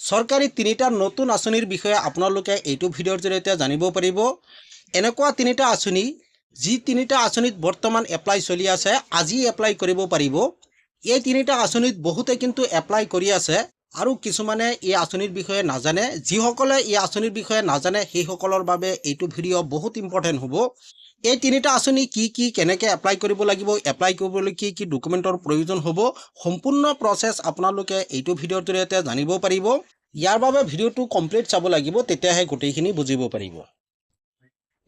চৰকাৰী তিনিটা নতুন আঁচনিৰ বিষয়ে আপোনালোকে এইটো ভিডিঅ'ৰ জৰিয়তে জানিব পাৰিব। এনেকুৱা তিনিটা আঁচনি, যি তিনিটা আঁচনিত বৰ্তমান এপ্লাই চলি আছে, আজি এপ্লাই কৰিব পাৰিব। এই তিনিটা আঁচনিত বহুতে কিন্তু এপ্লাই কৰি আছে আৰু কিছুমানে এই আঁচনিৰ বিষয়ে নাজানে। যিসকলে এই আঁচনিৰ বিষয়ে নাজানে, সেইসকলৰ বাবে এইটো ভিডিঅ' বহুত ইম্পৰ্টেণ্ট হ'ব। এই তিনিটা আঁচনি কি কি কেনেকৈ এপ্লাই কৰিব লাগিব এপ্লাই কৰিবলৈ কি কি ডকুমেণ্টৰ প্ৰয়োজন হ'ব সম্পূৰ্ণ প্ৰচেছ আপোনালোকে এইটো ভিডিঅ'ৰ জৰিয়তে জানিব পাৰিব। ইয়াৰ বাবে ভিডিঅ'টো কমপ্লিট চাব লাগিব তেতিয়াহে গোটেইখিনি বুজিব পাৰিব।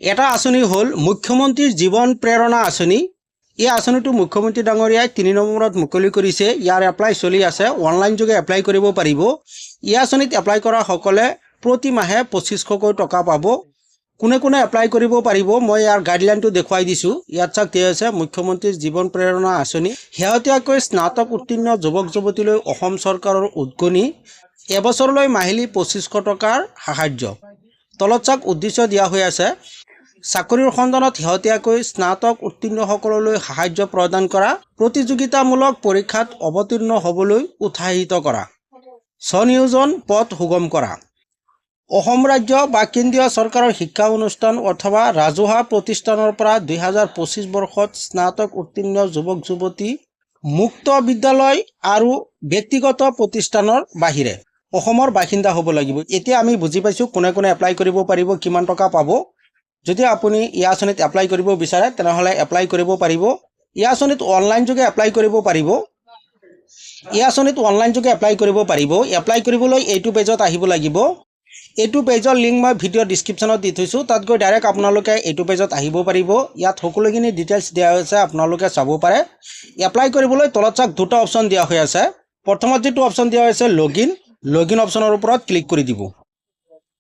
এটা আঁচনি হ'ল মুখ্যমন্ত্ৰীৰ জীৱন প্ৰেৰণা আঁচনি। এই আঁচনিটো মুখ্যমন্ত্ৰী ডাঙৰীয়াই তিনি নম্বৰত মুকলি কৰিছে। ইয়াৰ এপ্লাই চলি আছে অনলাইন যোগে এপ্লাই কৰিব পাৰিব। এই আঁচনিত এপ্লাই কৰাসকলে প্ৰতি মাহে পঁচিছশকৈ টকা পাব। কোনে কোনে এপ্লাই কৰিব পাৰিব মই ইয়াৰ গাইডলাইনটো দেখুৱাই দিছোঁ। ইয়াত চাওক দিয়া হৈছে মুখ্যমন্ত্ৰীৰ জীৱন প্ৰেৰণা আঁচনি। শেহতীয়াকৈ স্নাতক উত্তীৰ্ণ যুৱক যুৱতীলৈ অসম চৰকাৰৰ উদগনি। এবছৰলৈ মাহিলী পঁচিছশ টকাৰ সাহাৰ্য তলত চাওক উদ্দেশ্য দিয়া হৈ আছে। চাকৰিৰ সন্ধানত শেহতীয়াকৈ স্নাতক উত্তীৰ্ণসকললৈ সাহাৰ্য প্ৰদান কৰা। প্ৰতিযোগিতামূলক পৰীক্ষাত অৱতীৰ্ণ হ'বলৈ উৎসাহিত কৰা। স্বনিয়োজন পথ সুগম কৰা। অসম ৰাজ্য বা কেন্দ্ৰীয় চৰকাৰৰ শিক্ষা অনুষ্ঠান অথবা ৰাজহুৱা প্ৰতিষ্ঠানৰ পৰা দুই হাজাৰ পঁচিছ বৰ্ষত স্নাতক উত্তীৰ্ণ যুৱক যুৱতী মুক্ত বিদ্যালয় আৰু ব্যক্তিগত প্ৰতিষ্ঠানৰ বাহিৰে অসমৰ বাসিন্দা হ'ব লাগিব। এতিয়া আমি বুজি পাইছোঁ কোনে কোনে এপ্লাই কৰিব পাৰিব কিমান টকা পাব। যদি আপুনি এই আঁচনিত এপ্লাই কৰিব বিচাৰে তেনেহ'লে এপ্লাই কৰিব পাৰিব। এই আঁচনিত অনলাইন যোগে এপ্লাই কৰিব পাৰিব। এই আঁচনিত অনলাইন যোগে এপ্লাই কৰিব পাৰিব। এপ্লাই কৰিবলৈ এইটো পেজত আহিব লাগিব। এইটো পেজৰ লিংক মই ভিডিঅ' ডিছক্ৰিপশ্যনত দি থৈছোঁ। তাত গৈ ডাইৰেক্ট আপোনালোকে এইটো পেজত আহিব পাৰিব। ইয়াত সকলোখিনি ডিটেইলছ দিয়া হৈছে আপোনালোকে চাব পাৰে। এপ্লাই কৰিবলৈ তলত চাওক দুটা অপশ্যন দিয়া হৈ আছে। প্ৰথমত যিটো অপশ্যন দিয়া হৈছে লগ ইন লগ ইন অপশ্যনৰ ওপৰত ক্লিক কৰি দিব।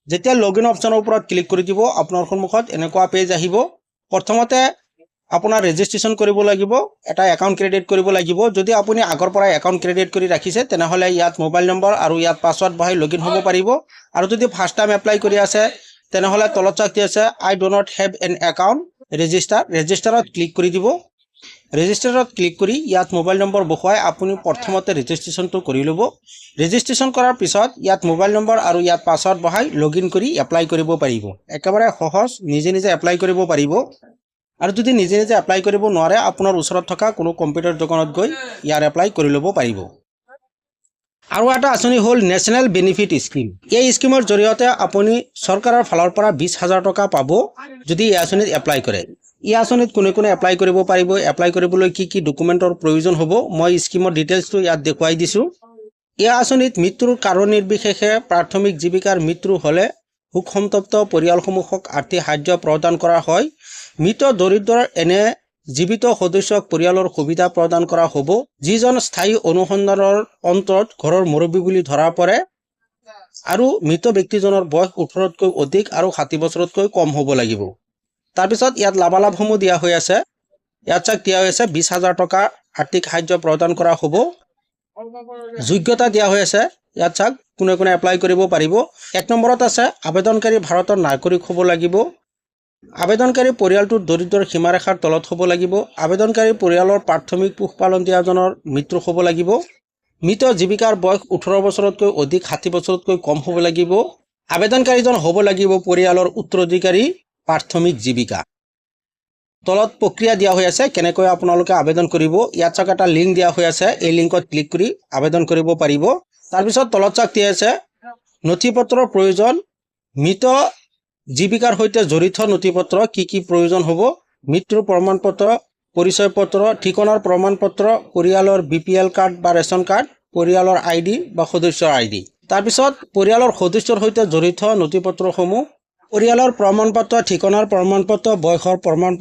যেতিয়া লগ ইন অপশ্যনৰ ওপৰত ক্লিক কৰি দিব আপোনাৰ সন্মুখত এনেকুৱা পেজ আহিব। প্ৰথমতে আপোনাৰ ৰেজিষ্ট্ৰেশ্যন কৰিব লাগিব, এটা একাউণ্ট ক্ৰিয়েট কৰিব লাগিব। যদি আপুনি আগৰ পৰাই একাউণ্ট ক্ৰিয়েট কৰি ৰাখিছে, তেনেহ'লে ইয়াত মোবাইল নম্বৰ আৰু ইয়াত পাছৱৰ্ড বহাই লগ ইন হ'ব পাৰিব। আৰু যদি ফাৰ্ষ্ট টাইম এপ্লাই কৰি আছে, তেনেহ'লে তলত চাওক দি আছে I do not have an account register ৰেজিষ্টাৰত click কৰি দিব। ৰেজিষ্টাৰত ক্লিক কৰি ইয়াত মোবাইল নম্বৰ বহুৱাই আপুনি প্ৰথমতে ৰেজিষ্ট্ৰেশ্যনটো কৰি ল'ব। ৰেজিষ্ট্ৰেশ্যন কৰাৰ পিছত ইয়াত মোবাইল নম্বৰ আৰু ইয়াত পাছৱৰ্ড বহাই লগ ইন কৰি এপ্লাই কৰিব পাৰিব। একেবাৰে সহজ, নিজে নিজে এপ্লাই কৰিব পাৰিব। আৰু যদি নিজে নিজে এপ্লাই কৰিব নোৱাৰে, আপোনাৰ ওচৰত থকা কোনো কম্পিউটাৰ দোকানত গৈ ইয়াৰ এপ্লাই কৰি ল'ব পাৰিব। আৰু এটা আঁচনি হ'ল নেশ্যনেল বেনিফিট স্কিম এই স্কিমৰ জৰিয়তে আপুনি চৰকাৰৰ ফালৰ পৰা বিছ হাজাৰ টকা পাব যদি এই আঁচনিত এপ্লাই কৰে। এই আঁচনিত কোনে কোনে এপ্লাই কৰিব পাৰিব এপ্লাই কৰিবলৈ কি কি ডকুমেণ্টৰ প্ৰয়োজন হ'ব, মই স্কিমৰ ডিটেইলছটো ইয়াত দেখুৱাই দিছোঁ। এই আঁচনিত মৃত্যুৰ কাৰণ নিৰ্বিশেষে প্ৰাথমিক জীৱিকাৰ মৃত্যু হ'লে শোকসন্তপ্ত পৰিয়ালসমূহক আৰ্থিক সাহাৰ্য প্ৰদান কৰা হয়। মৃত দৰিদ্ৰৰ এনে জীৱিত সদস্যক পৰিয়ালৰ সুবিধা প্ৰদান কৰা হ'ব। যিজন স্থায়ী অনুসন্ধানৰ অন্তত ঘৰৰ মুৰব্বী বুলি ধৰা পৰে আৰু মৃত ব্যক্তিজনৰ বয়স ওঠৰতকৈ অধিক আৰু ষাঠি বছৰতকৈ কম হ'ব লাগিব। তাৰপিছত ইয়াত লাভালাভসমূহ দিয়া হৈ আছে। ইয়াত চাওক, দিয়া হৈ আছে বিছ হাজাৰ টকা আৰ্থিক সাহাৰ্য প্ৰদান কৰা হ'ব। যোগ্যতা দিয়া হৈ আছে। ইয়াত চাওক, কোনে কোনে এপ্লাই কৰিব পাৰিব। এক নম্বৰত আছে, আবেদনকাৰী ভাৰতৰ নাগৰিক হ'ব লাগিব। আবেদনকাৰী পৰিয়ালটোৰ দৰিদ্ৰৰ সীমাৰেখাৰ তলত হ'ব লাগিব। আবেদনকাৰী পৰিয়ালৰ প্ৰাথমিক পোহপালন দিয়াজনৰ মৃত্যু হ'ব লাগিব। মৃত জীৱিকাৰ বয়স ওঠৰ বছৰতকৈ অধিক, ষাঠি বছৰতকৈ কম হ'ব লাগিব। আবেদনকাৰীজন হ'ব লাগিব পৰিয়ালৰ উত্তৰাধিকাৰী, প্ৰাথমিক জীৱিকা। তলত প্ৰক্ৰিয়া দিয়া হৈ আছে, কেনেকৈ আপোনালোকে আবেদন কৰিব। ইয়াত চাওক, এটা লিংক দিয়া হৈ আছে। এই লিংকত ক্লিক কৰি আবেদন কৰিব পাৰিব। তাৰপিছত তলত চাওক দিয়া আছে নথি পত্ৰৰ প্ৰয়োজন, মৃত জীৱিকাৰ সৈতে জড়িত নথি পত্ৰ কি কি প্ৰয়োজন হ'ব, মৃত্যুৰ প্ৰমাণ পত্ৰ পৰিচয় পত্ৰ ঠিকনাৰ প্ৰমাণ পত্ৰ পৰিয়ালৰ বি পি এল কাৰ্ড বা ৰেচন কাৰ্ড, পৰিয়ালৰ আই ডি বা সদস্যৰ আই ডি। তাৰপিছত পৰিয়ালৰ সদস্যৰ সৈতে জড়িত নথি পত্ৰসমূহ পৰিয়ালৰ প্ৰমাণ পত্ৰ ঠিকনাৰ প্ৰমাণ পত্ৰ বয়সৰ প্ৰমাণ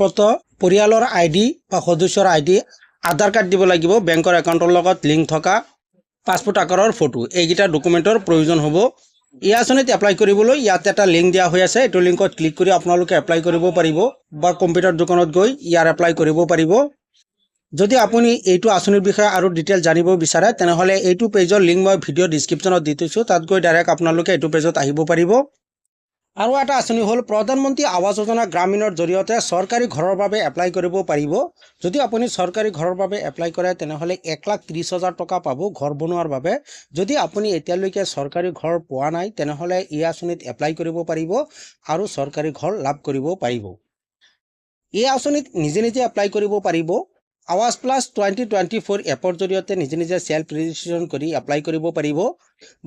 পৰিয়ালৰ আই ডি বা সদস্যৰ আই ডি, আধাৰ কাৰ্ড দিব লাগিব, বেংকৰ একাউণ্টৰ লগত লিংক থকা পাছপোৰ্ট আকাৰৰ ফটো এইকেইটা ডকুমেণ্টৰ প্ৰয়োজন হ'ব। এই আঁচনিত এপ্লাই কৰিবলৈ ইয়াত এটা লিংক দিয়া হৈ আছে। এইটো লিংকত ক্লিক কৰি আপোনালোকে এপ্লাই কৰিব পাৰিব বা কম্পিউটাৰ দোকানত গৈ ইয়াৰ এপ্লাই কৰিব পাৰিব। যদি আপুনি এইটো আঁচনিৰ বিষয়ে আৰু ডিটেইল জানিব বিচাৰে, তেনেহ'লে এইটো পেজৰ লিংক মই ভিডিঅ' ডিছক্ৰিপশ্যনত দি থৈছোঁ। তাত গৈ ডাইৰেক্ট আপোনালোকে এইটো পেজত আহিব পাৰিব। আৰু এটা আঁচনি হ'ল প্ৰধানমন্ত্ৰী আৱাস যোজনা গ্ৰামীণৰ জৰিয়তে চৰকাৰী ঘৰৰ বাবে এপ্লাই কৰিব পাৰিব। যদি আপুনি চৰকাৰী ঘৰৰ বাবে এপ্লাই কৰে তেনেহ'লে এক লাখ ত্ৰিছ হাজাৰ টকা পাব ঘৰ বনোৱাৰ বাবে। যদি আপুনি এতিয়ালৈকে চৰকাৰী ঘৰ পোৱা নাই তেনেহ'লে এই আঁচনিত এপ্লাই কৰিব পাৰিব আৰু চৰকাৰী ঘৰ লাভ কৰিব পাৰিব। এই আঁচনিত নিজে নিজে এপ্লাই কৰিব পাৰিব। আৱাজ প্লাছ টুৱেণ্টি টুৱেণ্টি ফ'ৰ এপৰ জৰিয়তে নিজে নিজে ছেল্ফ ৰেজিষ্ট্ৰেশ্যন কৰি এপ্লাই কৰিব পাৰিব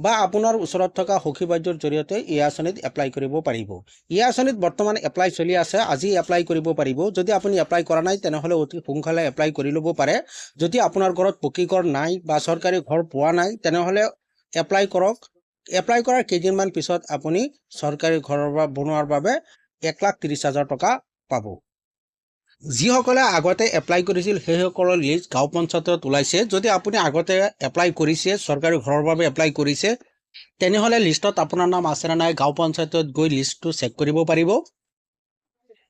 বা আপোনাৰ ওচৰত থকা সখী বাদ্যৰ জৰিয়তে এই আঁচনিত এপ্লাই কৰিব পাৰিব। এই আঁচনিত বৰ্তমান এপ্লাই চলি আছে আজি এপ্লাই কৰিব পাৰিব। যদি আপুনি এপ্লাই কৰা নাই তেনেহ'লে অতি সোনকালে এপ্লাই কৰি ল'ব পাৰে। যদি আপোনাৰ ঘৰত পকী ঘৰ নাই বা চৰকাৰী ঘৰ পোৱা নাই তেনেহ'লে এপ্লাই কৰক। এপ্লাই কৰাৰ কেইদিনমান পিছত আপুনি চৰকাৰী ঘৰৰ বনোৱাৰ বাবে এক লাখ ত্ৰিছ হাজাৰ টকা পাব। যিসকলে আগতে এপ্লাই কৰিছিল সেইসকলৰ লিষ্ট গাঁও পঞ্চায়তত ওলাইছে। যদি আপুনি আগতে এপ্লাই কৰিছে চৰকাৰী ঘৰৰ বাবে এপ্লাই কৰিছে তেনেহ'লে লিষ্টত আপোনাৰ নাম আছে নে নাই গাঁও পঞ্চায়তত গৈ লিষ্টটো চেক কৰিব পাৰিব।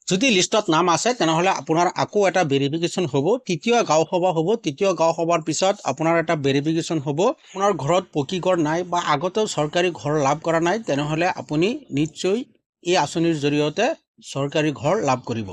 যদি লিষ্টত নাম আছে তেনেহ'লে আপোনাৰ আকৌ এটা ভেৰিফিকেশ্যন হ'ব। তৃতীয় গাঁও সভা হ'ব। তৃতীয় গাঁও সভাৰ পিছত আপোনাৰ এটা ভেৰিফিকেশ্যন হ'ব। আপোনাৰ ঘৰত পকী ঘৰ নাই বা আগতেও চৰকাৰী ঘৰ লাভ কৰা নাই তেনেহ'লে আপুনি নিশ্চয় এই আঁচনিৰ জৰিয়তে চৰকাৰী ঘৰ লাভ কৰিব।